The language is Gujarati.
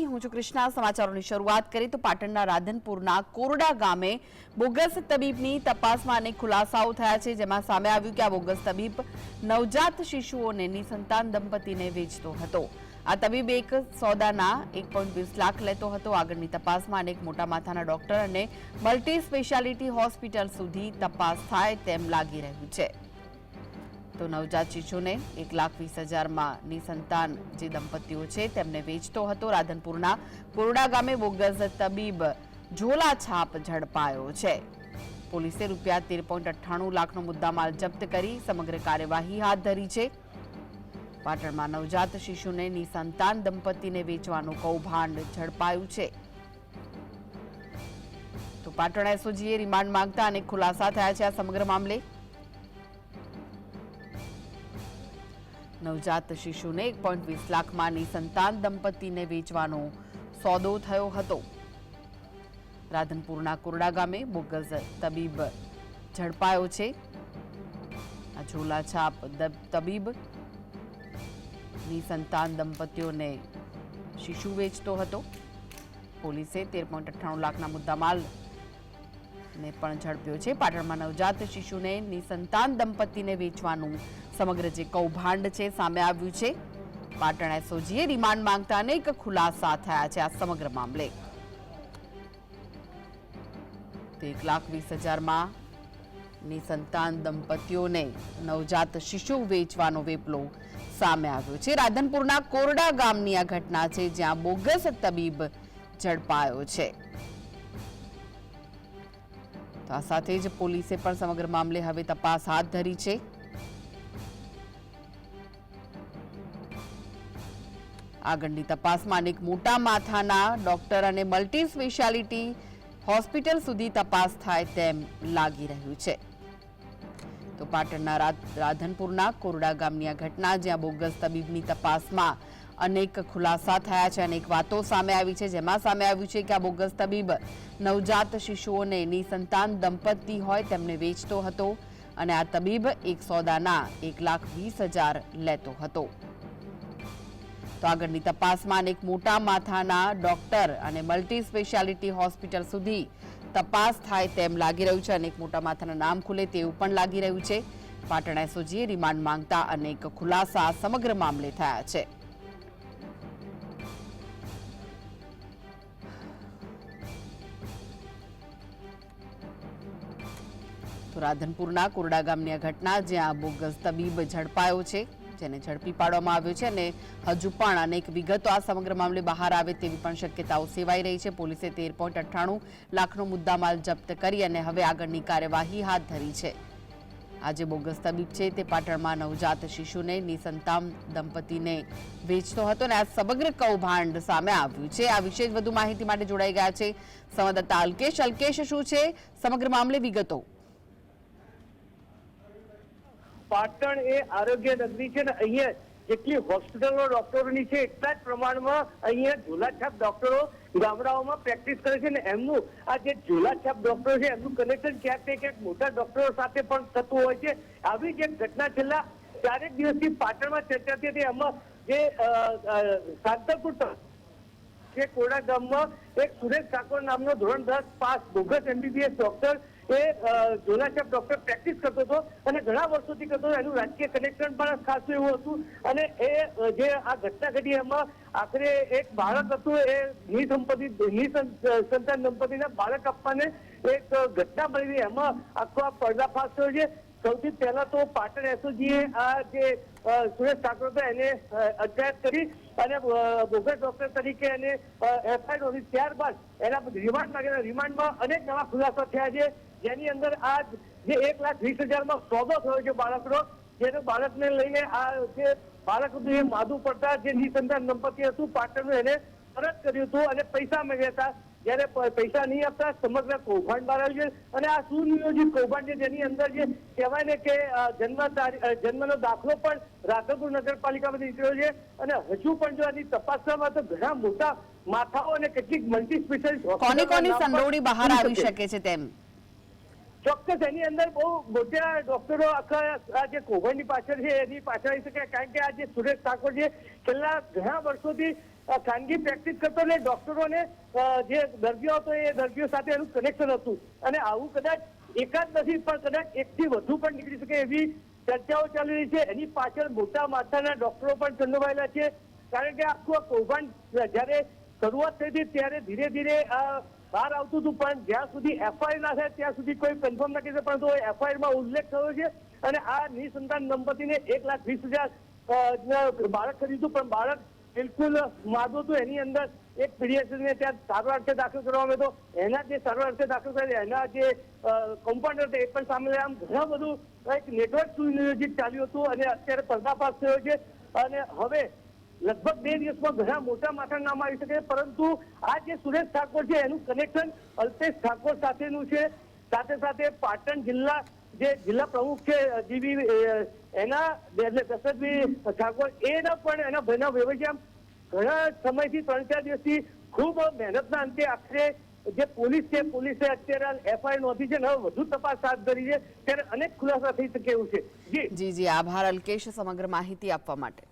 હું છું કૃષ્ણા. સમાચારોની શરૂઆત કરી તો પાટણના રાધનપુરના કોરડા ગામે બોગસ તબીબની તપાસમાં અનેક ખુલાસાઓ થયા છે, જેમાં સામે આવ્યું કે આ બોગસ તબીબ નવજાત શિશુઓને નિસંતાન દંપતીને વેચતો હતો. આ તબીબ એક સોદાના એક પોઈન્ટ વીસ લાખ લેતો હતો. આગળની તપાસમાં અનેક મોટા માથાના ડોક્ટર અને મલ્ટી સ્પેશિયાલિટી હોસ્પિટલ સુધી તપાસ થાય તેમ લાગી રહ્યું છે. તો નવજાત શિશુને એક લાખ વીસ હજારમાં નિસંતાન જે દંપતીઓ છે તેમને વેચતો હતો. રાધનપુરના કોરડા ગામે બોગસ તબીબ ઝોલા છાપ ઝડપાયો છે. પોલીસે રૂપિયા તેર પોઈન્ટ અઠ્ઠાણું લાખનો મુદ્દામાલ જપ્ત કરી સમગ્ર કાર્યવાહી હાથ ધરી છે. પાટણમાં નવજાત શિશુને નિસંતાન દંપતીને વેચવાનું કૌભાંડ ઝડપાયું છે. તો પાટણ એસઓજીએ રિમાન્ડ માંગતા અને ખુલાસા થયા છે આ સમગ્ર મામલે. નવજાત શિશુને એક પોઈન્ટ વીસ લાખમાંની સંતાન દંપતીને વેચવાનો સોદો થયો હતો. રાધનપુરના કુરડા ગામે બોગસ તબીબ ઝડપાયો છે. આ ઝોલાછાપ તબીબ નિસંતાન દંપતીઓને શિશુ વેચતો હતો. પોલીસે તેર પોઈન્ટ અઠ્ઠાણું લાખના મુદ્દામાલ ને પણ ઝડપ્યો છે. પાટણમાં નવજાત શિશુને નિસંતાન દંપતીને વેચવાનું સમગ્ર જે કૌભાંડ છે સામે આવ્યું છે. પાટણ એસઓજીએ રિમાન્ડ માંગતા અનેક ખુલાસા થયા છે આ સમગ્ર મામલે. એક લાખ વીસ હજારમાં નિસંતાન દંપતીઓને નવજાત શિશુ વેચવાનો વેપલો સામે આવ્યો છે. રાધનપુરના કોરડા ગામની આ ઘટના છે જ્યાં બોગસ તબીબ ઝડપાયો છે. આ સાથે જ પોલીસે પણ સમગ્ર મામલે હવે તપાસ હાથ ધરી છે. આગળની તપાસમાં અનેક મોટા માથાના ડોક્ટર અને મલ્ટી સ્પેશિયાલિટી હોસ્પિટલ સુધી તપાસ થાય તેમ લાગી રહ્યું છે. તો પાટણના રાધનપુરના કોરડા ગામની આ ઘટના જ્યાં બોગસ તબીબની તપાસમાં અનેક ખુલાસા થયા છે, અનેક વાતો સામે આવી છે. જેમાં સામે આવ્યું છે કે આ બોગસ તબીબ નવજાત શિશુઓને નિસંતાન દંપતી હોય તેમને વેચતો હતો અને આ તબીબ એક સોદાના એક લાખ વીસ હજાર લેતો હતો. તો આગળની તપાસમાં અનેક મોટા માથાના ડોક્ટર અને મલ્ટી સ્પેશિયાલિટી હોસ્પિટલ સુધી તપાસ થાય તેમ લાગી રહ્યું છે. અનેક મોટા માથાના નામ ખુલે તેવું પણ લાગી રહ્યું છે. પાટણ એસઓજીએ રિમાન્ડ માંગતા અનેક ખુલાસા સમગ્ર મામલે થયા છે. તો રાધનપુરના કોરડા ગામની આ ઘટના જ્યાં બોગસ તબીબ ઝડપાયો છે, જેને ઝડપી પાડવામાં આવ્યો છે અને હજુ પણ અનેક વિગતો આ સમગ્ર મામલે બહાર આવે તેવી પણ શક્યતાઓ સેવાઈ રહી છે. પોલીસે તેર પોઈન્ટ અઠ્ઠાણું લાખનો મુદ્દામાલ જપ્ત કરી અને હવે આગળની કાર્યવાહી હાથ ધરી છે. આજે બોગસ તબીબ છે તે પાટણમાં નવજાત શિશુને નિસંતાન દંપતીને વેચતો હતો અને આ સમગ્ર કૌભાંડ સામે આવ્યું છે. આ વિશે વધુ માહિતી માટે જોડાઈ ગયા છે સંવાદદાતા અલ્કેશ. અલ્કેશ, શું છે? સમગ્ર મામલે વિગતો. પાટણ એ આરોગ્ય નગરી છે ને અહીંયા જેટલી હોસ્પિટલો ડોક્ટરોની છે એટલા જ પ્રમાણમાં અહીંયા ઝોલાછાપ ડોક્ટરો ગામડાઓમાં પ્રેક્ટિસ કરે છે ને એમનું આ જે ઝોલાછાપ ડોક્ટરો છે એમનું કનેક્શન ક્યાંક ને ક્યાંક મોટા ડોક્ટરો સાથે પણ થતું હોય છે. આવી જ એક ઘટના છેલ્લા ચારેક દિવસથી પાટણમાં ચર્ચાતી હતી. એમાં જે સાંતરપુર ત- કોડા ગામમાં એક સુરેશ ઠાકોર નામનો ધોરણ દસ પાસ બોગસ એમબીબીએસ ડોક્ટર એ જોલાછાપ ડોક્ટર પ્રેક્ટિસ કરતો હતો અને ઘણા વર્ષોથી કરતો હતો. એનું રાજકીય કનેક્શન પણ ખાસું એવું હતું. અને એ જે આ ઘટના ઘટી એમાં આખરે એક બાળક હતું, એ નિસંપત્તિ, નિસંતાન દંપતીના બાળક આપવાને એક ઘટના બની એમાં આખો આ પર્દાફાશ થયો છે. સૌથી પહેલા તો પાટણ એસઓજીએ આ જે સુરેશ ઠાકોર હતો, એને અટકાયત કરી અને બોગસ ડોક્ટર તરીકે એને એફઆઈઆર નોંધી ત્યારબાદ એના રિમાન્ડ માંગેલા. રિમાન્ડમાં અનેક નવા ખુલાસા થયા છે. જેની અંદર આ જે એક લાખ વીસ હજારમાં સોદો થયો છે બાળકનો જેને બાળકને લઈને આ જે બાળક હતું એ માદું પડતા જે નિસંતાન દંપતી હતું પાટણનું એને પરત કર્યું હતું અને પૈસા માંગ્યા હતા. જયારે પૈસા નહીં આપતા સમગ્ર કૌભાંડ બહાર આવ્યું છે. અને આ સુનિયોજિત કૌભાંડ છે જેની અંદર જે કહેવાય ને કે જન્મ જન્મનો દાખલો પણ રાધનપુર નગરપાલિકામાંથી નીકળ્યો છે. અને હજુ પણ જો આની તપાસવામાં તો ઘણા મોટા માથાઓ અને કેટલીક મલ્ટી સ્પેશિયાલિસ્ટ કોની કોની સંડોવણી બહાર આવી શકે છે તેમ? ચોક્કસ, એની અંદર બહુ મોટા ડોક્ટરો આખા આ જે કૌભાંડની પાછળ છે, એની પાછળ આવી શકે. કારણ કે આ જે સુરેશ ઠાકોર છે, છેલ્લા ઘણા વર્ષોથી ખાનગી પ્રેક્ટિસ કરતો ને ડોક્ટરોને જે દર્દીઓ હતો, એ દર્દીઓ સાથે એનું કનેક્શન હતું. અને આવું કદાચ એકાદ નથી, પણ કદાચ એકથી વધુ પણ નીકળી શકે એવી ચર્ચાઓ ચાલી રહી છે. એની પાછળ મોટા માથાના ડોક્ટરો પણ સંડોવાયેલા છે. કારણ કે આખું કૌભાંડ, જ્યારે શરૂઆત થઈ હતી, ત્યારે ધીરે ધીરે આ બહાર આવતું હતું, પણ જ્યાં સુધી એફઆઈઆર ના થાય ત્યાં સુધી કોઈ કન્ફર્મ નથી થતું પરંતુ એફઆઈઆરમાં ઉલ્લેખ થયો છે અને આ નિસંતાન દંપતીને એક લાખ વીસ હજાર બાળક ખરીદ્યું, પણ બાળક બિલકુલ માદું હતું. એની અંદર એક પીડીએસને ત્યાં સારવાર અર્થે દાખલ કરવામાં આવ્યો એના જે સારવાર અર્થે દાખલ કર્યા એના જે કમ્પાઉન્ડર હતા એ પણ સામે આમ ઘણા બધું એક નેટવર્ક સુનિયોજિત ચાલ્યું હતું અને અત્યારે પર્દાફાશ થયો છે. અને હવે લગભગ બે દિવસમાં ઘણા મોટા માથા નામ આવી શકે, પરંતુ આ જે સુરેશ ઠાકોર છે, એનું કનેક્શન અલ્પેશ ઠાકોર સાથેનું છે. સાથે સાથે પાટણ જિલ્લા જે જિલ્લા પ્રમુખ છે, જીવી એના, એટલે દશરથભાઈ ઠાકોર, એના પણ એના ભાઈના વ્યવસાય ઘણા સમયથી ત્રણ ચાર દિવસથી ખૂબ મહેનતના અંતે આખરે જે પોલીસ છે, પોલીસે અત્યારે એફઆઈઆર નોંધી છે હવે વધુ તપાસ હાથ ધરી છે. ત્યારે અનેક ખુલાસા થઈ શકે એવું છે. જી જી, આભાર અલ્કેશ, સમગ્ર માહિતી આપવા માટે.